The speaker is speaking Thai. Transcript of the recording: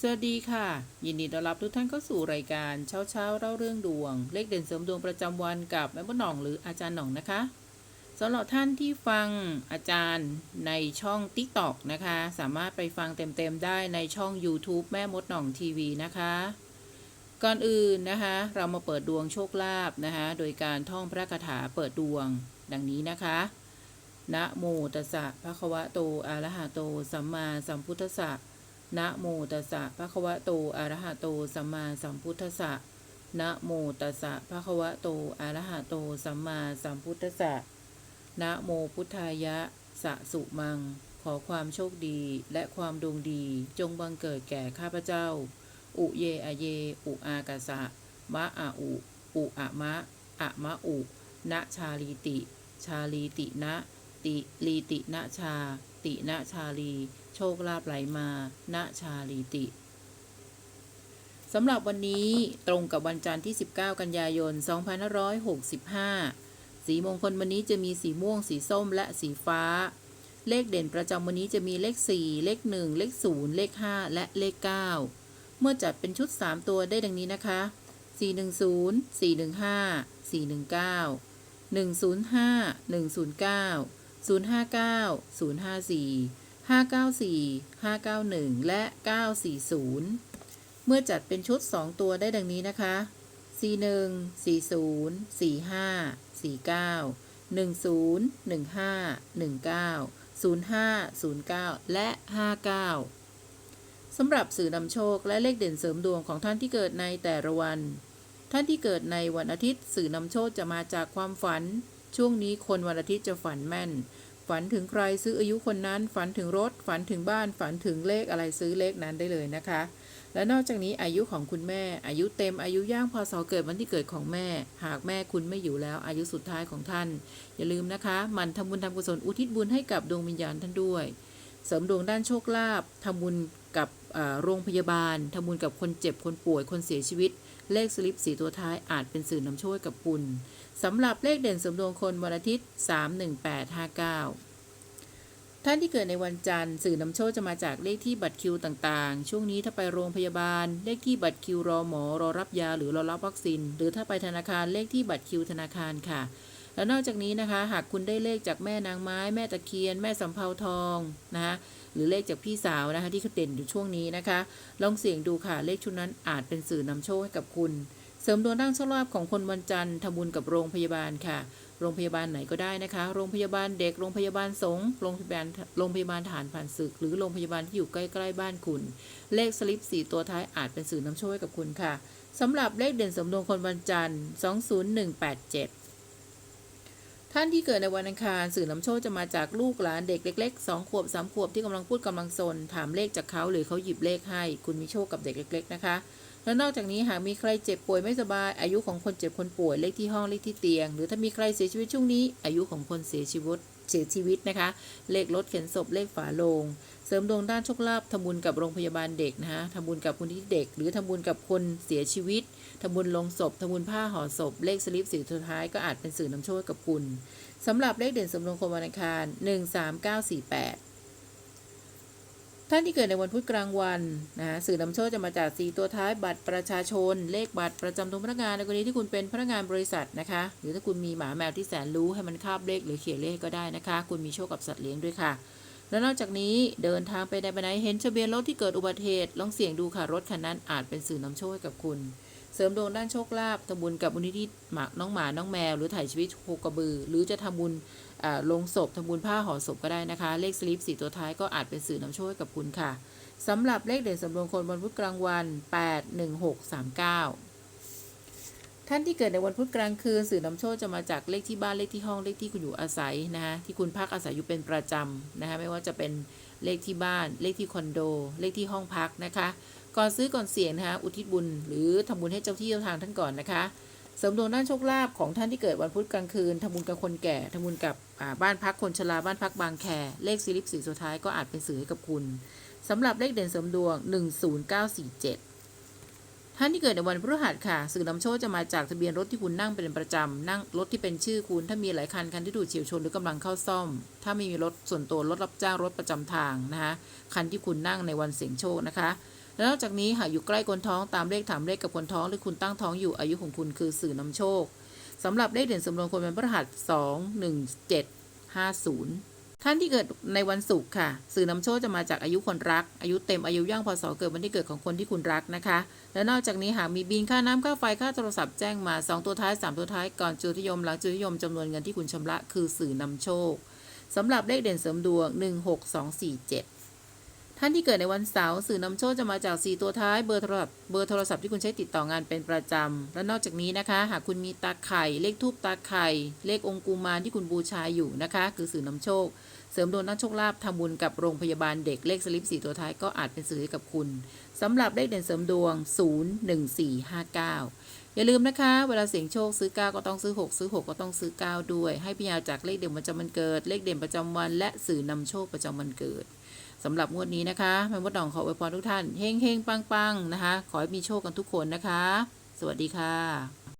สวัสดีค่ะ ยินดีต้อนรับทุกท่านเข้าสู่รายการเช้าเช้าเล่าเรื่องดวง เลขเด่นเสริมดวงประจำวันกับแม่บ้านหน่องหรืออาจารย์หน่องนะคะสำหรับท่านที่ฟังอาจารย์ในช่อง TikTok นะคะ สามารถไปฟังเต็มๆได้ในช่อง YouTube แม่มดหน่องทีวีนะคะ ก่อนอื่นนะคะ เรามาเปิดดวงโชคลาภนะคะ โดยการท่องพระคาถาเปิดดวง ดังนี้นะคะนะโมตัสสะภะคะวะโตอะระหะโต สัมมาสัมพุทธัสสะ นะโมตัสสะภะคะวะโตอะระหะโตสัมมาสัมพุทธัสสะนะโมตัสสะภะคะวะโตอะระหะโตสัมมาสัมพุทธัสสะนะโมพุทธายะสะสุมัง ขอความโชคดีและความดวงดีจงบังเกิดแก่ข้าพเจ้า อุเยอะเย อุอากาสะ มะอะอุ อุอะมะ อะมะอุณชาลีติ ชาลีตินะ ติลีตินะชา ตินะชาลี โชคลาภไหลมาณชาลีติสำหรับวันนี้ตรงกับวันจันทร์ที่ 19 กันยายน 2565 สีมงคลวันนี้จะมีสีม่วง สีส้ม และสีฟ้า เลขเด่นประจำวันนี้จะมีเลข 4 เลข 1 เลข 0 เลข 5 และเลข 9 เมื่อจัดเป็นชุด 3 ตัวได้ดังนี้นะคะ 410 415 419 105 109 059 054 594 591 และ 940 เมื่อจัดเป็นชุด 2 ตัวได้ดังนี้นะคะ 41 40 45 49 10 15 19 05 09 และ 59 สำหรับสื่อนำโชคและเลขเด่นเสริมดวงของท่านที่เกิดในแต่ละวัน ท่านที่เกิดในวันอาทิตย์ สื่อนำโชคจะมาจากความฝัน ช่วงนี้คนวันอาทิตย์จะฝันแม่น ฝันถึงใครซื้ออายุคนนั้น ฝันถึงรถ ฝันถึงบ้าน ฝันถึงเลขอะไรซื้อเลขนั้นได้เลยนะคะ และนอกจากนี้อายุของคุณแม่ อายุเต็มอายุย่างพศเกิดวันที่เกิดของแม่ หากแม่คุณไม่อยู่แล้วอายุสุดท้ายของท่าน อย่าลืมนะคะมันทำบุญทำกุศลอุทิศบุญให้กับดวงวิญญาณท่านด้วย เสริมดวงด้านโชคลาภทำบุญ โรงพยาบาลทำบุญกับคนเจ็บคนป่วยคนเสียชีวิต เลขสลิปสีตัวท้ายอาจเป็นสื่อนำโชคกับคุณสำหรับเลขเด่นสมดวงคนวันอาทิตย์ 31859 ท่านที่เกิดในวันจันทร์สื่อนำโชคจะมาจากเลขที่บัตรคิวต่างๆ ช่วงนี้ถ้าไปโรงพยาบาล เลขที่บัตรคิวรอหมอรอรับยาหรือรอรับวัคซีนหรือถ้าไปธนาคารเลขที่บัตรคิวธนาคารค่ะ และนอกจากนี้นะคะ หากคุณได้เลขจากแม่นางไม้ แม่ตะเคียน แม่สำเภาทองนะคะหรือเลขจากพี่สาวนะคะที่เขาเด่นอยู่ช่วงนี้นะคะ ลองเสี่ยงดูค่ะเลขชุดนั้นอาจเป็นสื่อนำโชคให้กับคุณ เสริมดวงด้านโชคลาภของคนวันจันทร์ทำบุญกับโรงพยาบาลค่ะ โรงพยาบาลไหนก็ได้นะคะ โรงพยาบาลเด็ก โรงพยาบาลสงฆ์โรงพยาบาลโรงพยาบาลฐานผ่านศึก หรือโรงพยาบาลที่อยู่ใกล้ๆบ้านคุณ เลขสลิป4ตัวท้ายอาจเป็นสื่อนำโชคให้กับคุณค่ะสำหรับเลขเด่นสมดวงคนวันจันทร์ 20187 ท่านที่เกิดในวันอังคารสื่อนำโชคจะมาจากลูกหลานเด็กเล็กๆสองขวบสามขวบที่กำลังพูดกำลังสน ถามเลขจากเขาหรือเขาหยิบเลขให้ คุณมีโชคกับเด็กเล็ก ๆ นะคะ และนอกจากนี้หากมีใครเจ็บป่วยไม่สบาย อายุของคนเจ็บคนป่วยเลขที่ห้องเลขที่เตียง หรือถ้ามีใครเสียชีวิตช่วงนี้ อายุของคนเสียชีวิต เสียชีวิตนะคะ เลขรถเข็นศพเลขฝาโลง เสริมดวงด้านโชคลาภทำบุญกับโรงพยาบาลเด็กนะคะทำบุญกับคนที่เด็ก หรือทำบุญกับคนเสียชีวิตทำบุญลงศพทำบุญผ้าห่อศพ เลขสลิปสีสุดท้ายก็อาจเป็นสื่อนำโชคกับคุณสำหรับเลขเด่นสมดวงคนวันอังคาร 13948 ท่านที่เกิดในวันพุธกลางวันนะสื่อนำโชคจะมาจากสีตัวท้ายบัตรประชาชน เลขบัตรประจำตัวพนักงานในกรณีที่คุณเป็นพนักงานบริษัทนะคะ หรือถ้าคุณมีหมาแมวที่แสนรู้ให้มันคาบเลขหรือเขียนเลขก็ได้นะคะ คุณมีโชคกับสัตว์เลี้ยงด้วยค่ะ และนอกจากนี้เดินทางไปใดไปไหนเห็นทะเบียนรถที่เกิดอุบัติเหตุลองเสี่ยงดูค่ะรถคันนั้นอาจเป็นสื่อนำโชคให้กับคุณ เสริมดวงด้านโชคลาภทำบุญกับมูลนิธิหมาน้องหมาน้องแมว หรือถ่ายชีวิตโคกระบือ หรือจะทำบุญ ลงศพทำบุญผ้าห่อศพก็ได้นะคะ เลขสลิปสี่ตัวท้ายก็อาจเป็นสื่อนำโชคให้กับคุณค่ะสำหรับเลขเด่นสำรวงคนวันพุธกลางวัน 81639 ท่านที่เกิดในวันพุธกลางคืนสื่อนำโชคจะมาจากเลขที่บ้านเลขที่ห้องเลขที่คุณอยู่อาศัยนะคะที่คุณพักอาศัยอยู่เป็นประจำนะคะไม่ว่าจะเป็นเลขที่บ้าน เลขที่คอนโด เลขที่ห้องพักนะคะ ก่อนซื้อก่อนเสี่ยงนะคะอุทิศบุญหรือทำบุญให้เจ้าที่เจ้าทางท่านก่อนนะคะ เสริมดวงด้านโชคลาภของท่านที่เกิดวันพุธกลางคืนทำบุญกับคนแก่ทำบุญกับบ้านพักคนชราบ้านพักบางแคเลขสลิปสีสุดท้ายก็อาจเป็นสื่อให้กับคุณสำหรับเลขเด่นเสริมดวง 10947 ท่านที่เกิดในวันพฤหัสค่ะ สื่อนำโชคจะมาจากทะเบียนรถที่คุณนั่งเป็นประจำนั่งรถที่เป็นชื่อคุณ ถ้ามีหลายคันคันที่ถูกเฉียวชนหรือกำลังเข้าซ่อม ถ้าไม่มีรถส่วนตัวรถรับจ้างรถประจำทางนะคะคันที่คุณนั่งในวันเสี่ยงโชคนะคะ แล้วนอกจากนี้หากอยู่ใกล้คนท้องตามเลขถามเลขกับคนท้องหรือคุณตั้งท้องอยู่อายุของคุณคือสื่อนำโชคสำหรับเลขเด่นสำรองคนเป็นพฤหัส2 1 7 5 0ท่านที่เกิดในวันศุกร์ค่ะ สื่อนำโชคจะมาจากอายุคนรัก อายุเต็มอายุย่างพศเกิดวันที่เกิดของคนที่คุณรักนะคะ และนอกจากนี้หากมีบินค่าน้ำค่าไฟค่าโทรศัพท์แจ้งมา 2 ตัวท้าย 3 ตัวท้ายก่อนจุติยมหลังจุติยมจำนวนเงินที่คุณชำระคือสื่อนำโชคสำหรับเลขเด่นเสริมดวง 16247 ท่านที่เกิดในวันเสาร์สื่อนำโชคจะมาจาก 4 ตัวท้ายเบอร์โทรศัพท์เบอร์โทรศัพท์ที่คุณใช้ติดต่องานเป็นประจำ และนอกจากนี้นะคะ หากคุณมีตาไข่เลขทูบตาไข่เลของค์กุมารที่คุณบูชาอยู่นะคะ คือสื่อนำโชค เสริมดวงนักโชคลาภทำบุญกับโรงพยาบาลเด็กเลขสลิป4ตัวท้ายก็อาจเป็นสื่อให้กับคุณสำหรับเลขเด่นเสริมดวง 01459 อย่าลืมนะคะ เวลาเสี่ยงโชคซื้อ 9 ก็ต้องซื้อ 6 ซื้อ 6 ก็ต้องซื้อ 9 ด้วย ให้พิจารณาจากเลขเด่นประจำวันเกิด เลขเด่นประจำวัน และสื่อนำโชคประจำวันเกิด สำหรับงวดนี้นะคะแม่มดดองขออวยพรทุกท่านเฮงเฮงปังปังนะคะ ขอให้มีโชคกันทุกคนนะคะ สวัสดีค่ะ